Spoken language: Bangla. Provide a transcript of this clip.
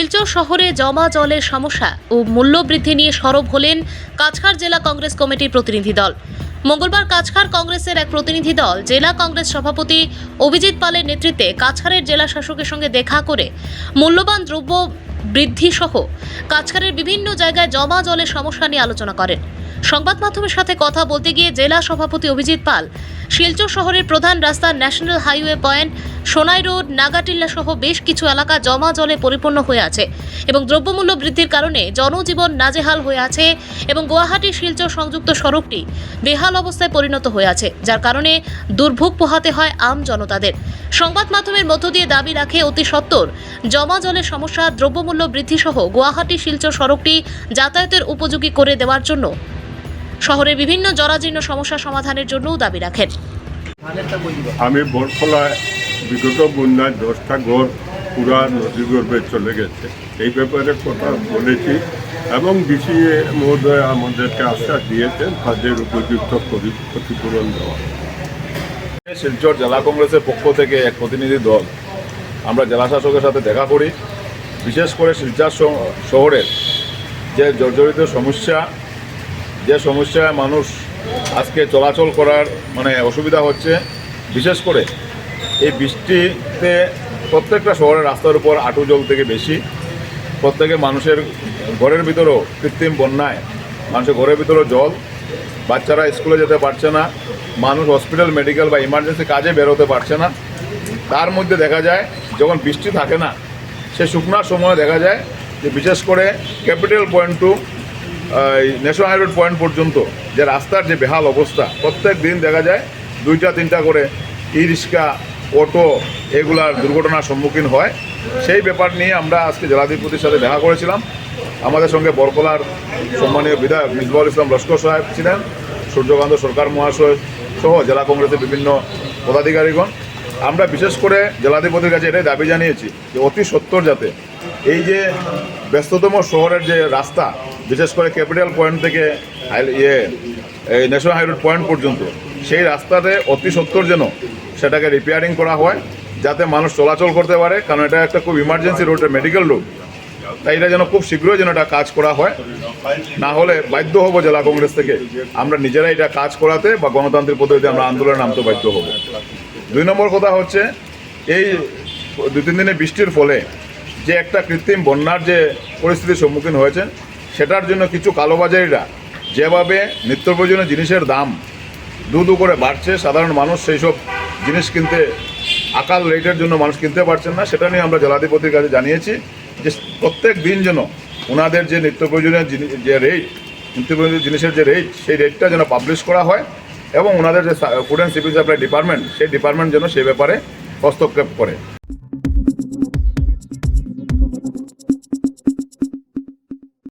শিলচর শহরে জমা জলের সমস্যা ও মূল্যবৃদ্ধি নিয়ে সরব হলেন কাছখার জেলা কংগ্রেস কমিটির প্রতিনিধি দল। মঙ্গলবার কাছখার কংগ্রেসের এক প্রতিনিধি দল জেলা কংগ্রেস সভাপতি অভিজিৎ পালের নেতৃত্বে কাছাড়ের জেলা শাসকের সঙ্গে দেখা করে মূল্যবান দ্রব্য বৃদ্ধি সহ কাছাড়ের বিভিন্ন জায়গায় জমা জলের সমস্যা নিয়ে আলোচনা করেন। সংবাদ মাধ্যমের সাথে কথা বলতে গিয়ে জেলা সভাপতি অভিজিৎ পাল, শিলচর শহরের প্রধান রাস্তা national highway point, Sonai road, Nagatilla সহ বেশ কিছু এলাকা জমা জলে পরিপূর্ণ হয়ে আছে এবং দ্রব্যমূল্য বৃদ্ধির কারণে জনজীবন নাজেহাল হয়ে আছে এবং গুয়াহাটি শিলচর সংযুক্ত সড়কটি বেহাল অবস্থায় পরিণত হয়ে আছে, যার কারণে দুর্ভোগ পোহাতে হয় আম জনতাদের। সংবাদ মাধ্যমের মধ্য দিয়ে দাবি রাখে অতি সত্বর জমা জলের সমস্যা, দ্রব্যমূল্য বৃদ্ধি সহ গুয়াহাটি শিলচর সড়কটি যাতায়াতের উপযোগী করে দেওয়ার জন্য শহরের বিভিন্ন জরাজীর্ণ সমস্যা সমাধানের জন্যও দাবি রাখেন। আমি বরফলায় বিগত বন্যায় দশটা ঘর পুরা নদী গর্ভে চলে গেছে। এই ব্যাপারে কথা বলেছি এবং ডিসি মহোদয় আমাদেরকে আশ্বাস দিয়েছেন তাদের উপযুক্ত পরি- ক্ষতিপূরণ দেওয়া। শিলচর জেলা কংগ্রেসের পক্ষ থেকে এক প্রতিনিধি দল। আমরা জেলা শাসকের সাথে দেখা করি। বিশেষ করে শিলচর শহরের যে জর্জরিত সমস্যা যে সমস্যায় মানুষ আজকে চলাচল করার মানে অসুবিধা হচ্ছে, বিশেষ করে এই বৃষ্টিতে প্রত্যেকটা শহরের রাস্তার উপর আটু জল থেকে বেশি, প্রত্যেকে মানুষের ঘরের ভিতরেও কৃত্রিম বন্যায়, মানুষের ঘরের ভিতরেও জল, বাচ্চারা স্কুলে যেতে পারছে না, মানুষ হসপিটাল, মেডিকেল বা ইমার্জেন্সি কাজে বেরোতে পারছে না। তার মধ্যে দেখা যায়, যখন বৃষ্টি থাকে না, সে শুকনার সময় দেখা যায় যে বিশেষ করে capital point to national high road point পর্যন্ত যে রাস্তার যে বেহাল অবস্থা, প্রত্যেক দিন দেখা যায় দুইটা, তিনটা করে ই রিক্সা অটো এগুলার দুর্ঘটনার সম্মুখীন হয়। সেই ব্যাপার নিয়ে আমরা আজকে জেলাধিপতির সাথে দেখা করেছিলাম। আমাদের সঙ্গে বরকলার সম্মানীয় বিধায়ক মিসবাউল ইসলাম লস্কর সাহেব ছিলেন, সূর্যকান্ত সরকার মহাশয় সহ জেলা কংগ্রেসের বিভিন্ন পদাধিকারীগণ। আমরা বিশেষ করে জেলাধিপতির কাছে এটাই দাবি জানিয়েছি যে অতি সত্তর যাতে এই যে ব্যস্ততম শহরের যে রাস্তা বিশেষ করে ক্যাপিটাল পয়েন্ট থেকে ইয়ে এই ন্যাশনাল হাইরোড পয়েন্ট পর্যন্ত, সেই রাস্তাতে অতি সত্তর যেন সেটাকে রিপেয়ারিং করা হয়, যাতে মানুষ চলাচল করতে পারে, কারণ এটা একটা খুব ইমার্জেন্সি রোড মেডিকেল রোড তাই এটা যেন খুব শীঘ্রই যেন এটা কাজ করা হয়। না হলে বাধ্য হব জেলা কংগ্রেস থেকে, আমরা নিজেরাই এটা কাজ করাতে বা গণতান্ত্রিক পদ্ধতিতে আমরা আন্দোলনে নামতে বাধ্য হব। দুই নম্বর কথা হচ্ছে, এই দু তিন দিনে বৃষ্টির ফলে যে একটা কৃত্রিম বন্যার যে পরিস্থিতির সম্মুখীন হয়েছে সেটার জন্য কিছু কালোবাজারিরা যেভাবে নিত্য প্রয়োজনীয় জিনিসের দাম দু দু করে বাড়ছে, সাধারণ মানুষ সেই সব জিনিস কিনতে, আকাল রেটের জন্য মানুষ কিনতে পারছেন না, সেটা নিয়ে আমরা জেলাধিপতির কাছে জানিয়েছি যে প্রত্যেক দিন যেন ওনাদের যে নিত্য প্রয়োজনীয় জিনি- যে রেট নিত্য প্রয়োজনীয় জিনিসের যে রেট সেই রেটটা যেন পাবলিশ করা হয় এবং ওনাদের যে food and civil supply department সেই ডিপার্টমেন্ট যেন সে ব্যাপারে হস্তক্ষেপ করে।